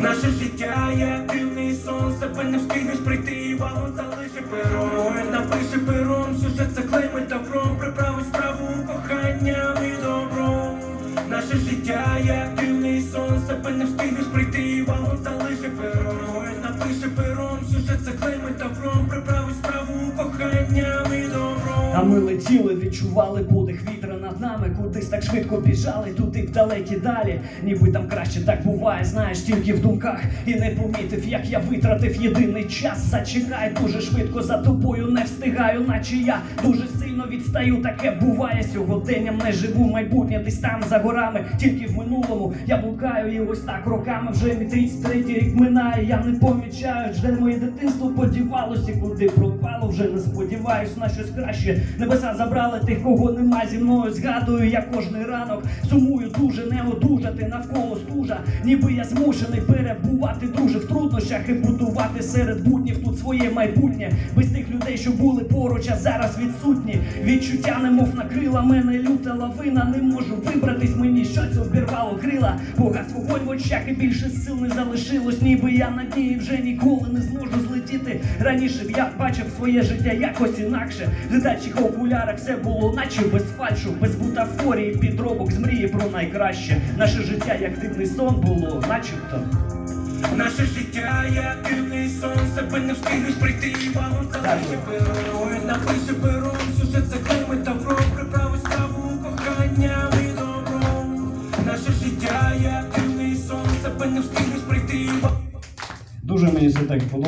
Наше життя є дивний сон, себе не встигнеш прийти, вагон залиши пером. Напиши пером, сюжет заклейми тавром Приправить справу коханням і добром. Наше життя є дивний сон, себе не встигнеш прийти, вагон залиши пером. Напиши пером, сюжет заклейми тавром Приправить справу коханням і добром. А ми летіли, відчували подих вітра над нами, кудись так швидко біжали, туди в далекі далі. Ніби там краще так буває, знаєш, тільки в думках. І не помітив, як я витратив єдиний час. Зачекай дуже швидко за тобою, не встигаю, наче я дуже сильно відстаю. Таке буває сьогоденням не живу. Майбутнє десь там за горами, тільки в минулому я блукаю і ось так роками вже мій 33 рік минає. Я не помічаю, де моє дитинство подівалося, куди пропало, вже не сподіваюсь на щось краще. Небеса забрали тих, кого нема зі мною. Згадую я кожний ранок. Сумую дуже, не одужати навколо стужа. Ніби я змушений перебувати дуже в труднощах і будувати серед буднів тут своє майбутнє. Без тих людей, що були поруч, а зараз відсутні. Відчуття немов накрила мене люта лавина. Не можу вибратись мені, щось обірвало крила. Погас вогонь в очах і більше сил не залишилось. Ніби я надії вже ніколи злетіти. Раніше б я бачив своє життя якось інакше. В летачих окулярах все було, наче без фальшу, без бутафорії, підробок з мрії про найкраще. Наше життя як дивний сон було, начебто. Наше життя є дивний сон, себе не встигнеш прийти, вагон залиши пером Напиши пером, сюжет заклейми тавром Приправить справу коханням і добром Наше життя є дивний сон, себе не встигнеш прийти, Дуже мені це так подобається.